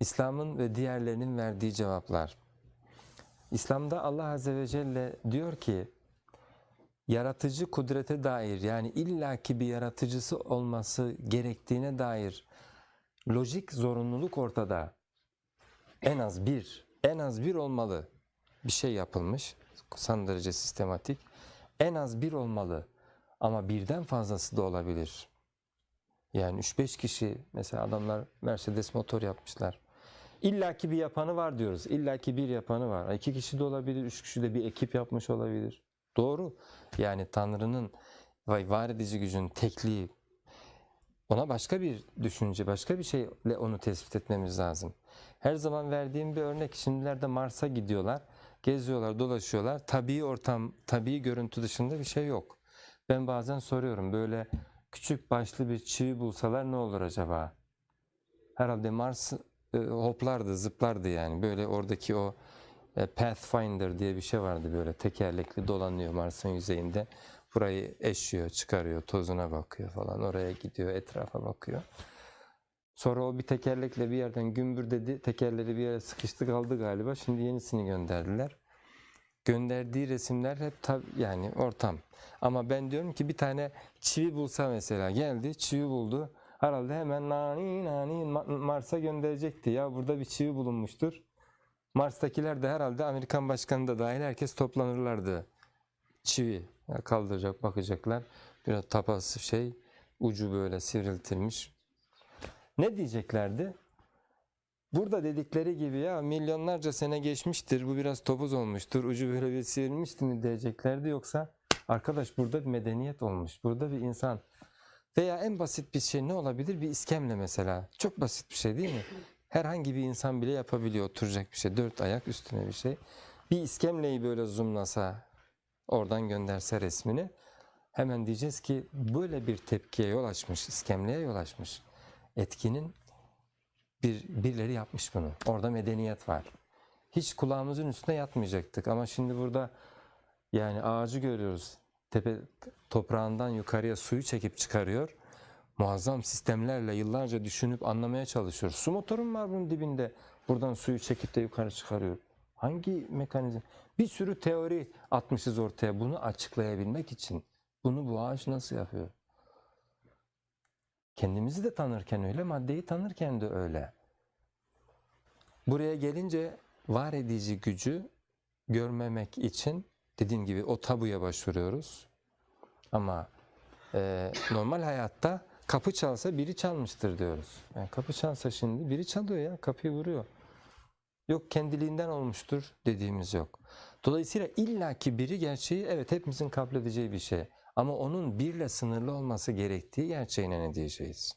İslam'ın ve diğerlerinin verdiği cevaplar. İslam'da Allah Azze ve Celle diyor ki yaratıcı kudrete dair yani illaki bir yaratıcısı olması gerektiğine dair lojik zorunluluk ortada. En az bir, en az bir olmalı bir şey yapılmış. Son derece sistematik. En az bir olmalı ama birden fazlası da olabilir. Yani 3-5 kişi mesela adamlar Mercedes motor yapmışlar. İlla ki bir yapanı var diyoruz. İlla ki bir yapanı var. İki kişi de olabilir, üç kişi de bir ekip yapmış olabilir. Doğru. Yani Tanrı'nın var edici gücün tekliği ona başka bir düşünce, başka bir şeyle onu tespit etmemiz lazım. Her zaman verdiğim bir örnek. Şimdilerde Mars'a gidiyorlar, geziyorlar, dolaşıyorlar. Tabii ortam, tabii görüntü dışında bir şey yok. Ben bazen soruyorum böyle küçük başlı bir çivi bulsalar ne olur acaba? Herhalde Mars e, hoplardı, zıplardı yani. Böyle oradaki o e, Pathfinder diye bir şey vardı böyle tekerlekli dolanıyor Mars'ın yüzeyinde. Burayı eşiyor, çıkarıyor, tozuna bakıyor falan. Oraya gidiyor, etrafa bakıyor. Sonra o bir tekerlekle bir yerden gümbür dedi. Tekerleri bir yere sıkıştı kaldı galiba. Şimdi yenisini gönderdiler. Gönderdiği resimler hep tab yani ortam. Ama ben diyorum ki bir tane çivi bulsa mesela geldi, çivi buldu. Herhalde hemen nani nani Ma- Mars'a gönderecekti. Ya burada bir çivi bulunmuştur. Mars'takiler de herhalde Amerikan başkanı da dahil herkes toplanırlardı. Çivi kaldıracak bakacaklar. Biraz tapası şey ucu böyle sivriltilmiş. Ne diyeceklerdi? Burada dedikleri gibi ya milyonlarca sene geçmiştir bu biraz topuz olmuştur ucu böyle bir sivrilmişti mi diyeceklerdi. Yoksa arkadaş burada bir medeniyet olmuş burada bir insan. Veya en basit bir şey ne olabilir? Bir iskemle mesela. Çok basit bir şey değil mi? Herhangi bir insan bile yapabiliyor oturacak bir şey. Dört ayak üstüne bir şey. Bir iskemleyi böyle zoomlasa oradan gönderse resmini hemen diyeceğiz ki böyle bir tepkiye yol açmış iskemleye yol açmış etkinin bir birileri yapmış bunu. Orada medeniyet var. Hiç kulağımızın üstüne yatmayacaktık ama şimdi burada yani ağacı görüyoruz. Tepe toprağından yukarıya suyu çekip çıkarıyor. Muazzam sistemlerle yıllarca düşünüp anlamaya çalışıyoruz. Su motoru mu var bunun dibinde? Buradan suyu çekip de yukarı çıkarıyor. Hangi mekanizm? Bir sürü teori atmışız ortaya bunu açıklayabilmek için. Bunu bu ağaç nasıl yapıyor? Kendimizi de tanırken öyle, maddeyi tanırken de öyle. Buraya gelince var edici gücü görmemek için dediğim gibi o tabuya başvuruyoruz. Ama e, normal hayatta kapı çalsa biri çalmıştır diyoruz. Yani kapı çalsa şimdi biri çalıyor ya, kapıyı vuruyor. Yok kendiliğinden olmuştur dediğimiz yok. Dolayısıyla illaki biri gerçeği evet hepimizin kabul edeceği bir şey. Ama onun birle sınırlı olması gerektiği gerçeğine ne diyeceğiz?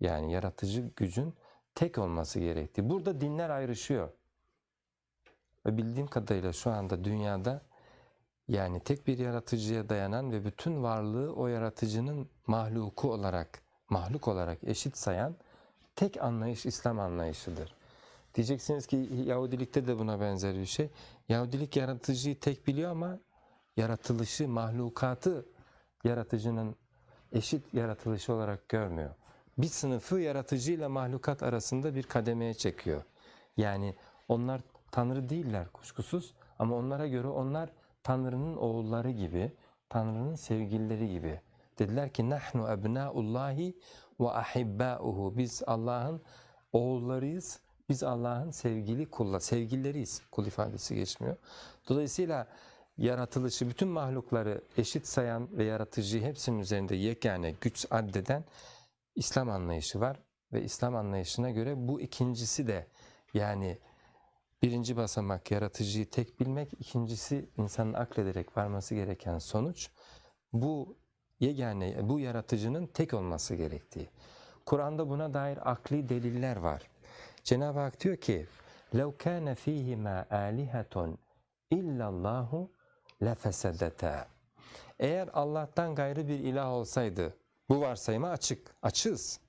Yani yaratıcı gücün tek olması gerektiği. Burada dinler ayrışıyor. Ve bildiğim kadarıyla şu anda dünyada yani tek bir yaratıcıya dayanan ve bütün varlığı o yaratıcının mahluku olarak, mahluk olarak eşit sayan tek anlayış İslam anlayışıdır. Diyeceksiniz ki Yahudilikte de buna benzer bir şey. Yahudilik yaratıcıyı tek biliyor ama yaratılışı, mahlukatı yaratıcının eşit yaratılışı olarak görmüyor. Bir sınıfı yaratıcıyla mahlukat arasında bir kademeye çekiyor. Yani onlar Tanrı değiller kuşkusuz ama onlara göre onlar Tanrı'nın oğulları gibi, Tanrı'nın sevgilileri gibi. Dediler ki nahnu ebnaullahi ve ahibbauhu. Biz Allah'ın oğullarıyız. Biz Allah'ın sevgili kulla, sevgilileriyiz. Kul ifadesi geçmiyor. Dolayısıyla yaratılışı bütün mahlukları eşit sayan ve yaratıcıyı hepsinin üzerinde yegane güç addeden İslam anlayışı var ve İslam anlayışına göre bu ikincisi de yani birinci basamak yaratıcıyı tek bilmek, ikincisi insanın aklederek varması gereken sonuç bu yegane bu yaratıcının tek olması gerektiği. Kur'an'da buna dair akli deliller var. Cenab-ı Hak diyor ki: "Lev kana fihima alihatun illallahu lefesedete. Eğer Allah'tan gayrı bir ilah olsaydı bu varsayıma açık, açız.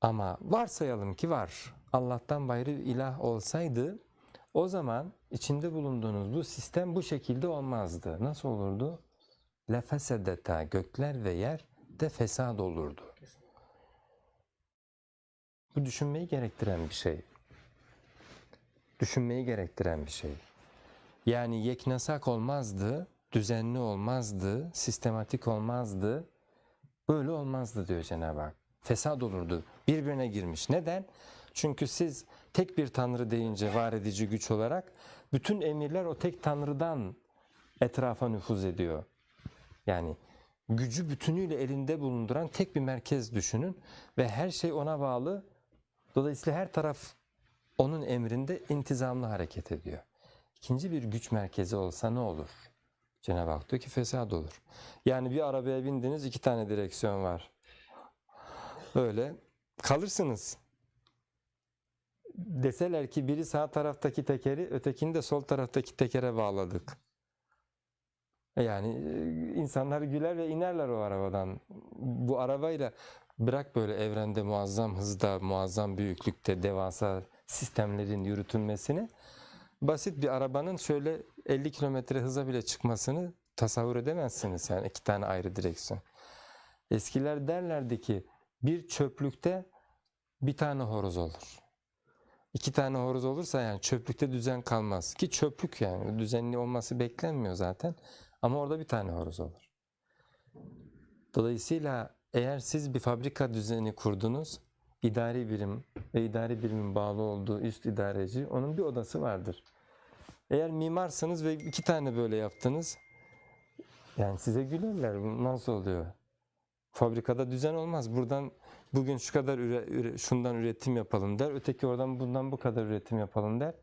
Ama varsayalım ki var. Allah'tan gayrı bir ilah olsaydı o zaman içinde bulunduğunuz bu sistem bu şekilde olmazdı. Nasıl olurdu? Lefesedeta gökler ve yer de fesad olurdu. Bu düşünmeyi gerektiren bir şey. Düşünmeyi gerektiren bir şey. Yani yeknesak olmazdı, düzenli olmazdı, sistematik olmazdı. Böyle olmazdı diyor Cenab-ı Hak. Fesat olurdu. Birbirine girmiş. Neden? Çünkü siz tek bir tanrı deyince var edici güç olarak bütün emirler o tek tanrıdan etrafa nüfuz ediyor. Yani gücü bütünüyle elinde bulunduran tek bir merkez düşünün ve her şey ona bağlı. Dolayısıyla her taraf onun emrinde intizamlı hareket ediyor. İkinci bir güç merkezi olsa ne olur? Cenab-ı Hak diyor ki fesat olur. Yani bir arabaya bindiniz iki tane direksiyon var. Öyle kalırsınız. Deseler ki biri sağ taraftaki tekeri ötekini de sol taraftaki tekere bağladık. Yani e, insanlar güler ve inerler o arabadan. Bu arabayla bırak böyle evrende muazzam hızda, muazzam büyüklükte devasa sistemlerin yürütülmesini basit bir arabanın şöyle 50 kilometre hıza bile çıkmasını tasavvur edemezsiniz yani iki tane ayrı direksiyon. Eskiler derlerdi ki bir çöplükte bir tane horoz olur. İki tane horoz olursa yani çöplükte düzen kalmaz. Ki çöplük yani düzenli olması beklenmiyor zaten. Ama orada bir tane horoz olur. Dolayısıyla eğer siz bir fabrika düzeni kurdunuz, idari birim ve idari birimin bağlı olduğu üst idareci, onun bir odası vardır. Eğer mimarsınız ve iki tane böyle yaptınız, yani size gülerler. Nasıl oluyor? Fabrikada düzen olmaz. Buradan bugün şu kadar üre, üre- şundan üretim yapalım der. Öteki oradan bundan bu kadar üretim yapalım der.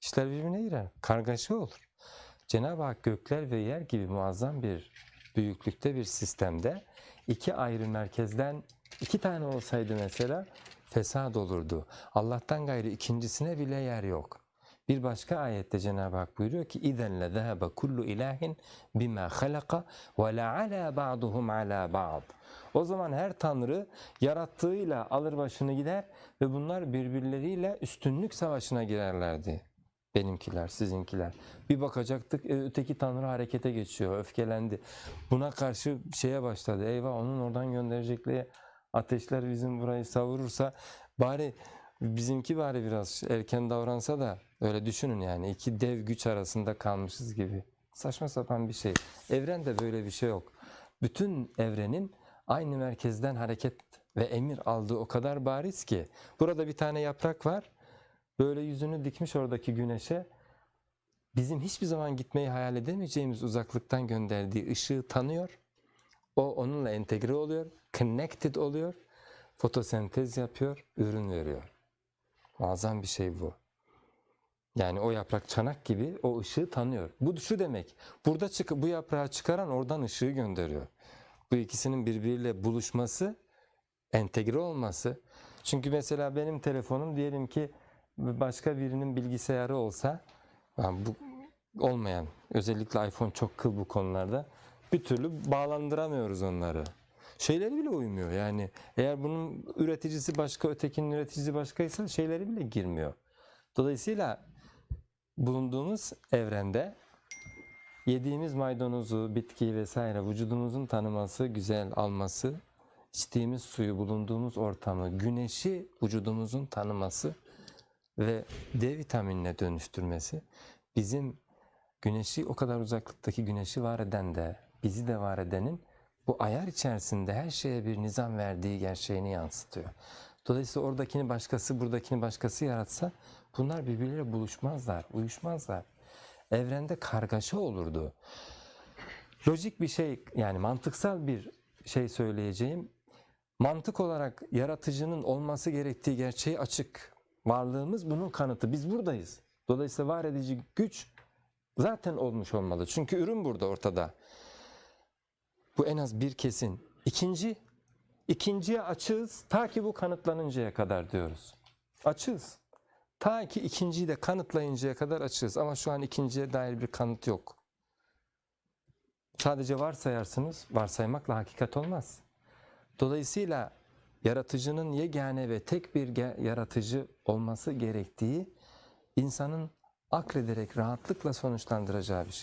İşler birbirine girer. Kargaşa olur. Cenab-ı Hak gökler ve yer gibi muazzam bir büyüklükte bir sistemde iki ayrı merkezden iki tane olsaydı mesela fesad olurdu. Allah'tan gayrı ikincisine bile yer yok. Bir başka ayette Cenab-ı Hak buyuruyor ki اِذَنْ لَذَهَبَ كُلُّ اِلَٰهٍ بِمَا خَلَقَ وَلَعَلَى بَعْضُهُمْ عَلَى بَعْضٍ O zaman her tanrı yarattığıyla alır başını gider ve bunlar birbirleriyle üstünlük savaşına girerlerdi. Benimkiler, sizinkiler. Bir bakacaktık e, öteki tanrı harekete geçiyor, öfkelendi. Buna karşı şeye başladı. Eyvah onun oradan gönderecekleri ateşler bizim burayı savurursa bari bizimki bari biraz erken davransa da öyle düşünün yani iki dev güç arasında kalmışız gibi. Saçma sapan bir şey. Evrende böyle bir şey yok. Bütün evrenin aynı merkezden hareket ve emir aldığı o kadar bariz ki. Burada bir tane yaprak var. Böyle yüzünü dikmiş oradaki güneşe. Bizim hiçbir zaman gitmeyi hayal edemeyeceğimiz uzaklıktan gönderdiği ışığı tanıyor. O onunla entegre oluyor, connected oluyor, fotosentez yapıyor, ürün veriyor. Muazzam bir şey bu. Yani o yaprak çanak gibi o ışığı tanıyor. Bu şu demek. Burada çık bu yaprağı çıkaran oradan ışığı gönderiyor. Bu ikisinin birbiriyle buluşması, entegre olması. Çünkü mesela benim telefonum diyelim ki başka birinin bilgisayarı olsa, yani bu olmayan, özellikle iPhone çok kıl bu konularda, bir türlü bağlandıramıyoruz onları. Şeyleri bile uymuyor yani. Eğer bunun üreticisi başka, ötekinin üreticisi başkaysa şeyleri bile girmiyor. Dolayısıyla bulunduğumuz evrende yediğimiz maydanozu, bitkiyi vesaire vücudumuzun tanıması, güzel alması, içtiğimiz suyu, bulunduğumuz ortamı, güneşi vücudumuzun tanıması ve D vitaminine dönüştürmesi bizim güneşi o kadar uzaklıktaki güneşi var eden de bizi de var edenin bu ayar içerisinde her şeye bir nizam verdiği gerçeğini yansıtıyor. Dolayısıyla oradakini başkası, buradakini başkası yaratsa bunlar birbirleriyle buluşmazlar, uyuşmazlar. Evrende kargaşa olurdu. Lojik bir şey yani mantıksal bir şey söyleyeceğim. Mantık olarak yaratıcının olması gerektiği gerçeği açık. Varlığımız bunun kanıtı. Biz buradayız. Dolayısıyla var edici güç zaten olmuş olmalı. Çünkü ürün burada ortada. Bu en az bir kesin. İkinci, ikinciye açığız ta ki bu kanıtlanıncaya kadar diyoruz. Açığız. Ta ki ikinciyi de kanıtlayıncaya kadar açığız. Ama şu an ikinciye dair bir kanıt yok. Sadece varsayarsınız, varsaymakla hakikat olmaz. Dolayısıyla yaratıcının yegane ve tek bir yaratıcı olması gerektiği insanın aklederek rahatlıkla sonuçlandıracağı bir şey.